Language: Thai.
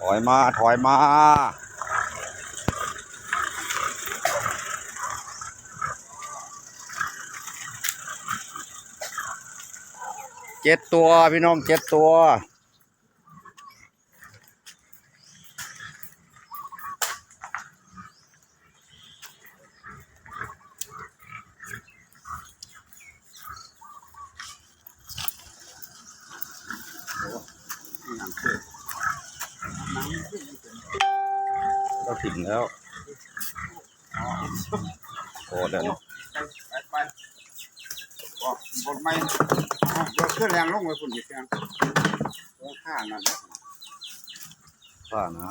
ถอยมา ถอยมา เจ็ดตัวพี่น้องเจ็ดตัว ก็ถึงแล้วโอ้แล้วเนาะไปไปบอกบทไม่เอาเบิกเครื่องแรงลงไปคุณอีกแรงโอ้ข้านั่นแหละว่านะ